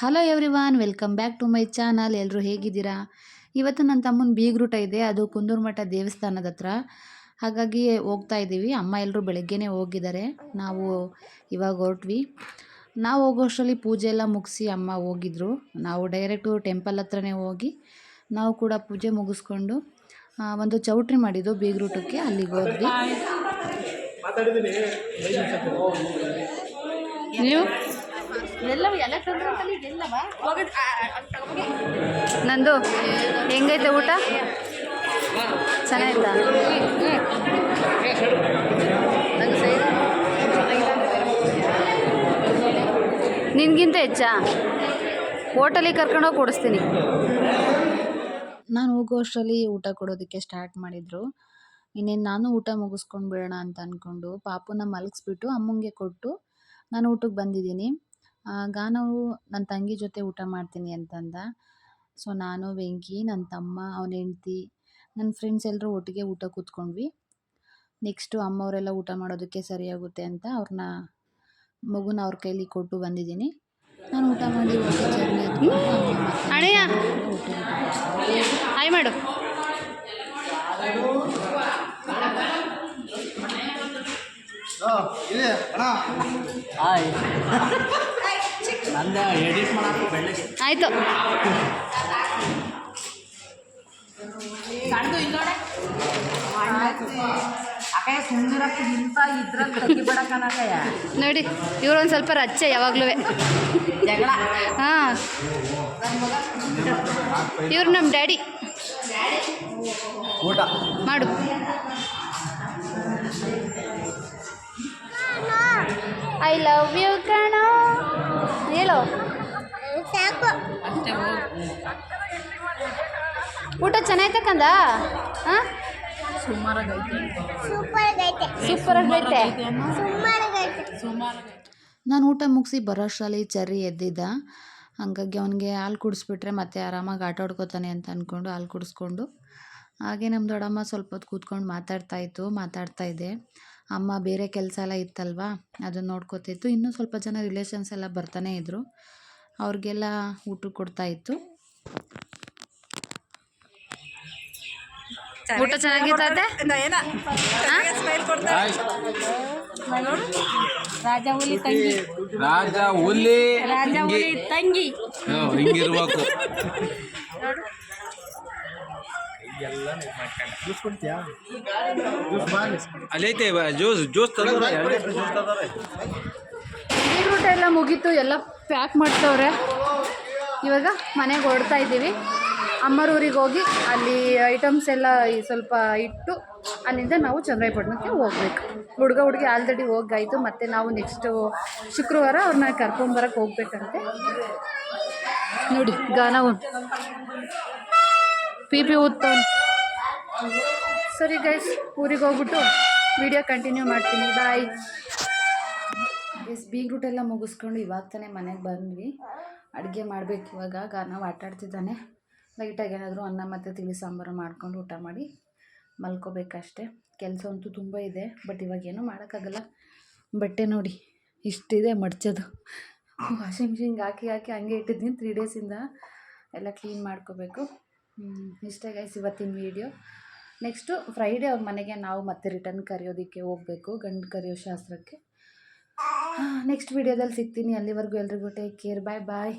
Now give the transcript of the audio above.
Hello everyone welcome back to my channel ಎಲ್ಲರೂ ಹೇಗಿದ್ದೀರಾ? ಇವತ್ತು ನನ್ನ ತಮ್ಮನ ಬೀಗ್ರೂಟ ಇದೆ ಅದು ಕುಂದೂರು ಮಠ ದೇವಸ್ಥಾನದ ಹತ್ರ. ಹಾಗಾಗಿ ಹೋಗ್ತಾ ಇದ್ದೀವಿ. ಅಮ್ಮ ಎಲ್ಲರೂ ಬೆಳಗ್ಗೆನೇ ಹೋಗಿದ್ದಾರೆ. ನಾವು ಇವಾಗ ಹೊರಟ್ವಿ. ನಾವು ಹೋಗೋಷ್ಟರಲ್ಲಿ ಪೂಜೆ ಎಲ್ಲ ಮುಗಿಸಿ ಅಮ್ಮ ಹೋಗಿದ್ರು. ನಾವು ಡೈರೆಕ್ಟು ಟೆಂಪಲ್ ಹತ್ರನೇ ಹೋಗಿ ನಾವು ಕೂಡ ಪೂಜೆ ಮುಗಿಸ್ಕೊಂಡು ಒಂದು ಚೌಟ್ರಿ ಮಾಡಿದ್ದು ಬೀಗ್ರೂಟಕ್ಕೆ ಅಲ್ಲಿಗೆ ಹೋದ್ವಿ. ನೀವು? ಎಲ್ಲವ ನಂದು ಹೆಂಗೈತೆ ಊಟ? ಚೆನ್ನಾಯ್ತಾ ನಿನ್ಗಿಂತ ಹೆಚ್ಚಾ? ಹೋಟೆಲಿಗೆ ಕರ್ಕೊಂಡೋಗಿ ಕೊಡಿಸ್ತೀನಿ. ನಾನು ಹೋಗೋಷ್ಟರಲ್ಲಿ ಊಟ ಕೊಡೋದಕ್ಕೆ ಸ್ಟಾರ್ಟ್ ಮಾಡಿದರು. ಇನ್ನೇನು ನಾನು ಊಟ ಮುಗಿಸ್ಕೊಂಡು ಬಿಡೋಣ ಅಂತ ಅಂದ್ಕೊಂಡು ಪಾಪುನ ಮಲಗಿಸ್ಬಿಟ್ಟು ಅಮ್ಮಂಗೆ ಕೊಟ್ಟು ನಾನು ಊಟಕ್ಕೆ ಬಂದಿದ್ದೀನಿ. ಗಾನವು ನನ್ನ ತಂಗಿ ಜೊತೆ ಊಟ ಮಾಡ್ತೀನಿ ಅಂತಂದ. ಸೊ ನಾನು ವೆಂಕಿ ನನ್ನ ತಮ್ಮ ಅವನ ಹೆಂಡ್ತಿ ನನ್ನ ಫ್ರೆಂಡ್ಸ್ ಎಲ್ಲರೂ ಒಟ್ಟಿಗೆ ಊಟ ಕೂತ್ಕೊಂಡ್ವಿ. ನೆಕ್ಸ್ಟು ಅಮ್ಮವರೆಲ್ಲ ಊಟ ಮಾಡೋದಕ್ಕೆ ಸರಿಯಾಗುತ್ತೆ ಅಂತ ಅವ್ರನ್ನ ಮಗುನ ಅವ್ರ ಕೈಲಿ ಕೊಟ್ಟು ಬಂದಿದ್ದೀನಿ. ನಾನು ಊಟ ಮಾಡಿ. ಹಾಯ್ ಮಾಡು. ಹಾಯ್. ಆಯಿತು. ನೋಡಿ. ಇವ್ರು ಒಂದು ಸ್ವಲ್ಪ ರಚ್ಚೆ ಯಾವಾಗಲೂ. ಹಾ ಹಾಂ. ಇವ್ರು ನಮ್ಮ ಡ್ಯಾಡಿ. ಊಟ. ಮಾಡು. ಐ ಲವ್ ಯು ಹೇಳು ಊಟ ಚೆನ್ನಾಯ್ತಕ್ಕಂದ ಹಾಂ? ಸೂಪರ್ ಆಗೈತೆ ನಾನು ಊಟ ಮುಗಿಸಿ ಬರೋಷ್ಟರಲ್ಲಿ ಚರಿ ಚರ್ರಿ ಎದ್ದಿದ್ದ. ಹಾಗಾಗಿ ಅವನಿಗೆ ಹಾಲು ಕುಡಿಸ್ಬಿಟ್ರೆ ಮತ್ತೆ ಆರಾಮಾಗಿ ಆಟ ಆಡ್ಕೋತಾನೆ ಅಂತ ಅಂದ್ಕೊಂಡು ಹಾಲು ಕುಡಿಸ್ಕೊಂಡು ಹಾಗೆ ನಮ್ಮ ದೊಡ್ಡಮ್ಮ ಸ್ವಲ್ಪ ಹೊತ್ತು ಕೂತ್ಕೊಂಡು ಮಾತಾಡ್ತಾ ಇತ್ತು ಮಾತಾಡ್ತಾ ಇದ್ದೆ ಅಮ್ಮ ಬೇರೆ ಕೆಲಸ ಎಲ್ಲ ಇತ್ತಲ್ವಾ? ಅದನ್ನು ನೋಡ್ಕೋತಿತ್ತು. ಇನ್ನೂ ಸ್ವಲ್ಪ ಜನ ರಿಲೇಷನ್ಸ್ ಎಲ್ಲ ಬರ್ತಾನೆ ಇದ್ದರು ಅವ್ರಿಗೆಲ್ಲ ಊಟ ಕೊಡ್ತಾ ಇತ್ತು. ಊಟ ಚೆನ್ನಾಗಿರ್ತದೆ ರಾಜ ಹುಲಿ ತಂಗಿ. ರಾಜ ಹುಲಿ ರಾಜ ಹುಲಿ ತಂಗಿ. ಹ್ಮ್, ಹಿಂಗಿರ್ಬೇಕು ಅಲ್ಲೈತೆ ಜ್ಯೂಸ್ ಜ್ಯೂಸ್ ತಂದ್ರೆ ಬೀಟ್ರೂಟ ಎಲ್ಲ ಮುಗೀತು ಎಲ್ಲ ಪ್ಯಾಕ್ ಮಾಡ್ತವ್ರೆ ಇವಾಗ ಮನೆಗೆ ಹೊರಡ್ತಾ ಇದ್ದೀವಿ. ಅಮ್ಮರೂರಿಗೆ ಹೋಗಿ ಅಲ್ಲಿ ಐಟಮ್ಸ್ ಎಲ್ಲ ಈ ಸ್ವಲ್ಪ ಇಟ್ಟು ಅಲ್ಲಿಂದ ನಾವು ಚಂದ್ರಾಯಪಟ್ಟಣಕ್ಕೆ ಹೋಗ್ಬೇಕು. ಹುಡುಗ ಹುಡುಗಿ ಆಲ್ರೆಡಿ ಹೋಗಾಯ್ತು ಮತ್ತು ನಾವು ನೆಕ್ಸ್ಟು ಶುಕ್ರವಾರ ಅವ್ರನ್ನ ಕರ್ಕೊಂಬರಕ್ಕೆ ಹೋಗ್ಬೇಕಂತೆ. ನೋಡಿ ಗಾನವು ಪಿ ಪಿ ಊದ್ತವ್ನು ಸರಿ ಗೈಸ್ ಊರಿಗೆ ಹೋಗ್ಬಿಟ್ಟು ವಿಡಿಯೋ ಕಂಟಿನ್ಯೂ ಮಾಡ್ತೀನಿ. ಬಾಯ್ ಎಸ್ ಬೀಗ್ ರೂಟ್ ಎಲ್ಲ ಮುಗಿಸ್ಕೊಂಡು ಇವಾಗ ತಾನೇ ಮನೆಗೆ ಬಂದ್ವಿ. ಅಡುಗೆ ಮಾಡಬೇಕು ಇವಾಗ. ಗಾನವ್ ಆಟಾಡ್ತಿದ್ದಾನೆ ಲೈಟಾಗಿ ಏನಾದರೂ ಅನ್ನ ಮತ್ತು ತಿಳಿ ಸಾಂಬಾರು ಮಾಡ್ಕೊಂಡು ಊಟ ಮಾಡಿ ಮಲ್ಕೋಬೇಕಷ್ಟೆ. ಕೆಲಸ ಅಂತೂ ತುಂಬ ಇದೆ ಬಟ್ ಇವಾಗ ಏನೂ ಮಾಡೋಕ್ಕಾಗಲ್ಲ. ಬಟ್ಟೆ ನೋಡಿ, ಇಷ್ಟಿದೆ ಮಡ್ಚೋದು. ವಾಷಿಂಗ್ ಮಿಷಿನ್ಗೆ ಹಾಕಿ ಹಾಕಿ ಹಂಗೆ ಇಟ್ಟಿದ್ದೀನಿ ತ್ರೀ ಡೇಸಿಂದ ಎಲ್ಲ ಕ್ಲೀನ್ ಮಾಡ್ಕೋಬೇಕು. ಇಷ್ಟೇ ಗೈಸ್ ಇವತ್ತಿನ ವೀಡಿಯೋ ನೆಕ್ಸ್ಟು ಫ್ರೈಡೇ ಅವ್ರ ಮನೆಗೆ ನಾವು ಮತ್ತೆ ರಿಟರ್ನ್ ಕರೆಯೋದಕ್ಕೆ ಹೋಗಬೇಕು, ಗಂಡು ಕರೆಯೋ ಶಾಸ್ತ್ರಕ್ಕೆ. ನೆಕ್ಸ್ಟ್ ವಿಡಿಯೋದಲ್ಲಿ ಸಿಗ್ತೀನಿ. ಅಲ್ಲಿವರೆಗೂ ಎಲ್ರಿಗೂ ಟೇಕ್ ಕೇರ್ ಬಾಯ್ ಬಾಯ್